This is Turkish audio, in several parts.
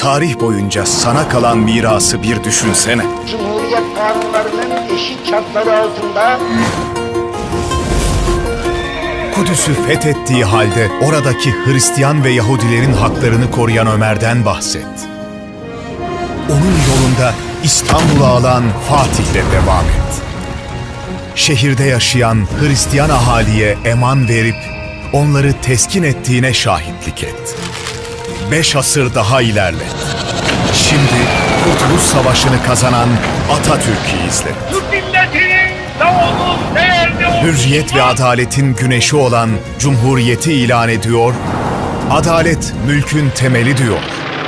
Tarih boyunca sana kalan mirası bir düşünsene. Cumhuriyet kanunlarının eşit şartları altında Kudüs'ü fethettiği halde oradaki Hristiyan ve Yahudilerin haklarını koruyan Ömer'den bahset. Onun yolunda İstanbul'u alan Fatih'le devam et. Şehirde yaşayan Hristiyan ahaliye eman verip onları teskin ettiğine şahitlik et. Beş asır daha ilerlet. Şimdi Kurtuluş Savaşı'nı kazanan Atatürk'ü izle. Türk milletinin namusuz değerli Hürriyet ve adaletin güneşi olan Cumhuriyeti ilan ediyor, adalet mülkün temeli diyor.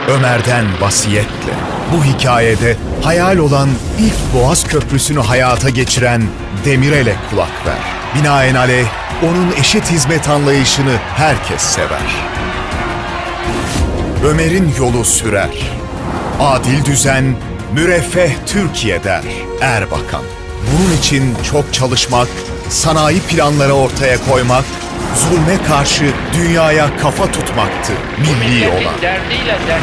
Ömer'den vasiyetle. Bu hikayede hayal olan ilk Boğaz Köprüsü'nü hayata geçiren Demirel'e kulak ver. Binaenaleyh onun eşit hizmet anlayışını herkes sever. Ömer'in yolu sürer. Adil düzen, müreffeh Türkiye der Erbakan. Bunun için çok çalışmak, sanayi planları ortaya koymak, zulme karşı dünyaya kafa tutmaktı milli olan.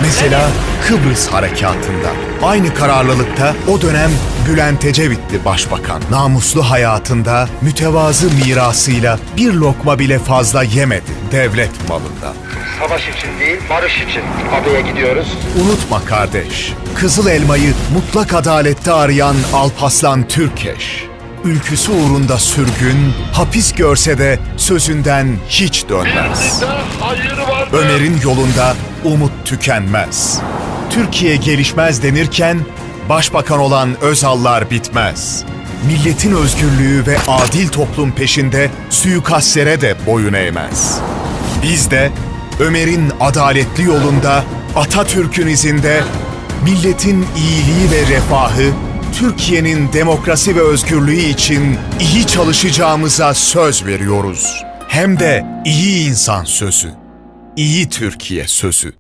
Mesela Kıbrıs Harekatı'nda. Aynı kararlılıkta o dönem Bülent Ecevitli başbakan. Namuslu hayatında mütevazı mirasıyla bir lokma bile fazla yemedi devlet malında. savaş için değil barış için adaya gidiyoruz. Unutma kardeş, Kızıl Elmayı mutlak adalette arayan Alpaslan Türkeş. Ülküsü uğrunda sürgün, hapis görse de sözünden hiç dönmez. Ömer'in yolunda umut tükenmez. Türkiye gelişmez denirken başbakan olan Özallar bitmez. Milletin özgürlüğü ve adil toplum peşinde suikastlere de boyun eğmez. Biz de Ömer'in adaletli yolunda, Atatürk'ün izinde, milletin iyiliği ve refahı, Türkiye'nin demokrasi ve özgürlüğü için iyi çalışacağımıza söz veriyoruz. Hem de iyi insan sözü. İyi Türkiye sözü.